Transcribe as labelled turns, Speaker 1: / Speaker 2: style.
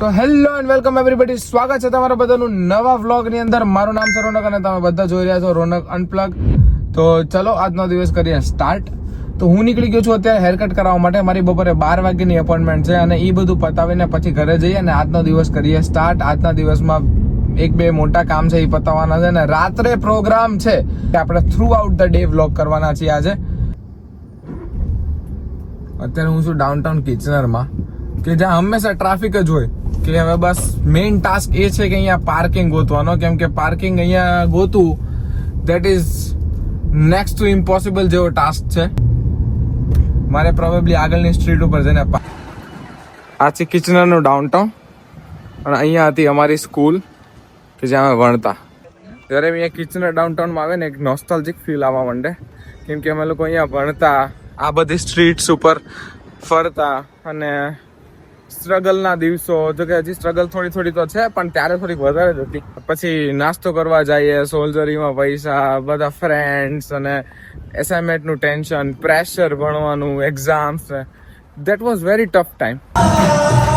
Speaker 1: તો hello and welcome everybody સ્વાગત છે તમારા બધાનું નવા વ્લોગની અંદર. મારું નામ છે રોનક અને તમે બધા જોઈ રહ્યા છો રોનક અનપ્લગ તો ચલો, આજનો દિવસ કરીએ સ્ટાર્ટ તો હું નીકળી ગયો છું અત્યારે હેર કટ કરાવવા માટે. મારી બપોરે બાર વાગ્યાની એપોઇન્ટમેન્ટ છે અને એ બધું પતાવીને પછી ઘરે જઈએ અને આજનો દિવસ કરીએ સ્ટાર્ટ આજના દિવસમાં એક બે મોટા કામ છે એ પતાવવાના છે અને રાત્રે પ્રોગ્રામ છે. કે આપણે throughout the day vlog કરવાના છીએ આજે. અત્યારે હું છું ડાઉનટાઉન કિચનરમાં, કે જ્યાં હંમેશા ટ્રાફિક જ હોય. કે હવે બસ મેઇન ટાસ્ક એ છે કે અહીંયા પાર્કિંગ ગોતવાનો. કેમ કે પાર્કિંગ અહીંયા ગોતું that is next to impossible જેવો ટાસ્ક છે. મારે પ્રોબેબલી આગળની સ્ટ્રીટ ઉપર જઈને આ છે કિચનરનું ડાઉનટાઉન અને અહીંયા હતી અમારી સ્કૂલ કે જ્યાં અમે ભણતા. જ્યારે અહીંયા કિચનર ડાઉનટાઉનમાં આવે ને, એક નોસ્ટોલજિક ફીલ આવવા માંડે. કેમ કે અમે લોકો અહીંયા ભણતા, આ બધી સ્ટ્રીટ્સ ઉપર ફરતા અને સ્ટ્રગલના દિવસો, જો કે હજી સ્ટ્રગલ થોડી થોડી તો છે, પણ ત્યારે થોડીક વધારે જ હતી. પછી નાસ્તો કરવા જઈએ, સોલ્જરીમાં પૈસા, બધા ફ્રેન્ડ્સ અને એસાઇનમેન્ટનું ટેન્શન પ્રેશર ભણવાનું exams that was very tough time